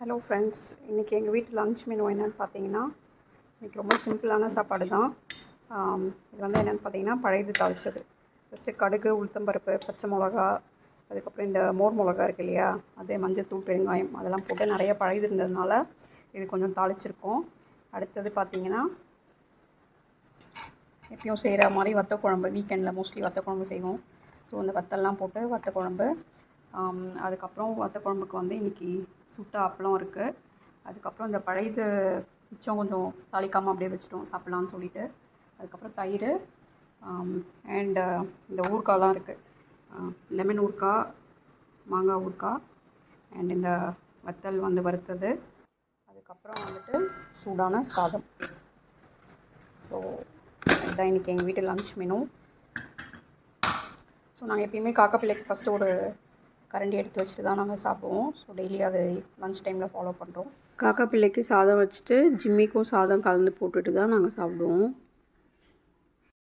Hello friends இன்றைக்கி எங்கள் வீட்டு லஞ்ச் மெனு என்னென்னு பார்த்தீங்கன்னா இன்றைக்கி ரொம்ப சிம்பிளான சாப்பாடு தான். இது வந்து என்னென்னு பார்த்தீங்கன்னா பழையது தாளிச்சது. ஃபஸ்ட்டு கடுகு உளுத்தம்பருப்பு பச்சை மிளகா அதுக்கப்புறம் இந்த மோர் மிளகா இருக்கு இல்லையா? அதே மஞ்சத்தூள் பெருங்காயம் அதெல்லாம் போட்டு நிறைய பழையது இருந்ததுனால இது கொஞ்சம் தாளிச்சிருக்கோம். அடுத்தது பார்த்தீங்கன்னா எப்பயும் செய்கிற மாதிரி வத்த குழம்பு வீக்கெண்டில் மோஸ்ட்லி வத்த குழம்பு செய்வோம். ஸோ அந்த வத்தல்லாம் போட்டு வத்த குழம்பு அதுக்கப்புறம் வத்த குழம்புக்கு வந்து இன்றைக்கி சுட்ட அப்பளம் இருக்குது அதுக்கப்புறம் இந்த பழையது மிச்சம் கொஞ்சம் தாளிக்காமல் அப்படியே வச்சுட்டோம் சாப்பிட்லான்னு சொல்லிட்டு. அதுக்கப்புறம் தயிர் அண்டு இந்த ஊறுகாலாம் இருக்குது லெமன் ஊறுகாய் மாங்காய் ஊறுகாய் அண்ட் இந்த வத்தல் வந்து வறுத்தது. அதுக்கப்புறம் வந்துட்டு சூடான சாதம். ஸோ இதுதான் இன்றைக்கி எங்கள் வீட்டு லன்ச் மெனு ஸோ நாங்கள் எப்பயுமே காக்கா பிள்ளைக்கு ஃபஸ்ட்டு ஒரு கரண்டி எடுத்து வச்சுட்டு தான் நாங்கள் சாப்பிடுவோம். ஸோ டெய்லி அது லஞ்ச் டைமில் ஃபாலோ பண்ணுறோம் காக்கா பிள்ளைக்கு சாதம் வச்சுட்டு ஜிம்மிக்கும் சாதம் கலந்து போட்டுட்டு தான் நாங்கள் சாப்பிடுவோம்.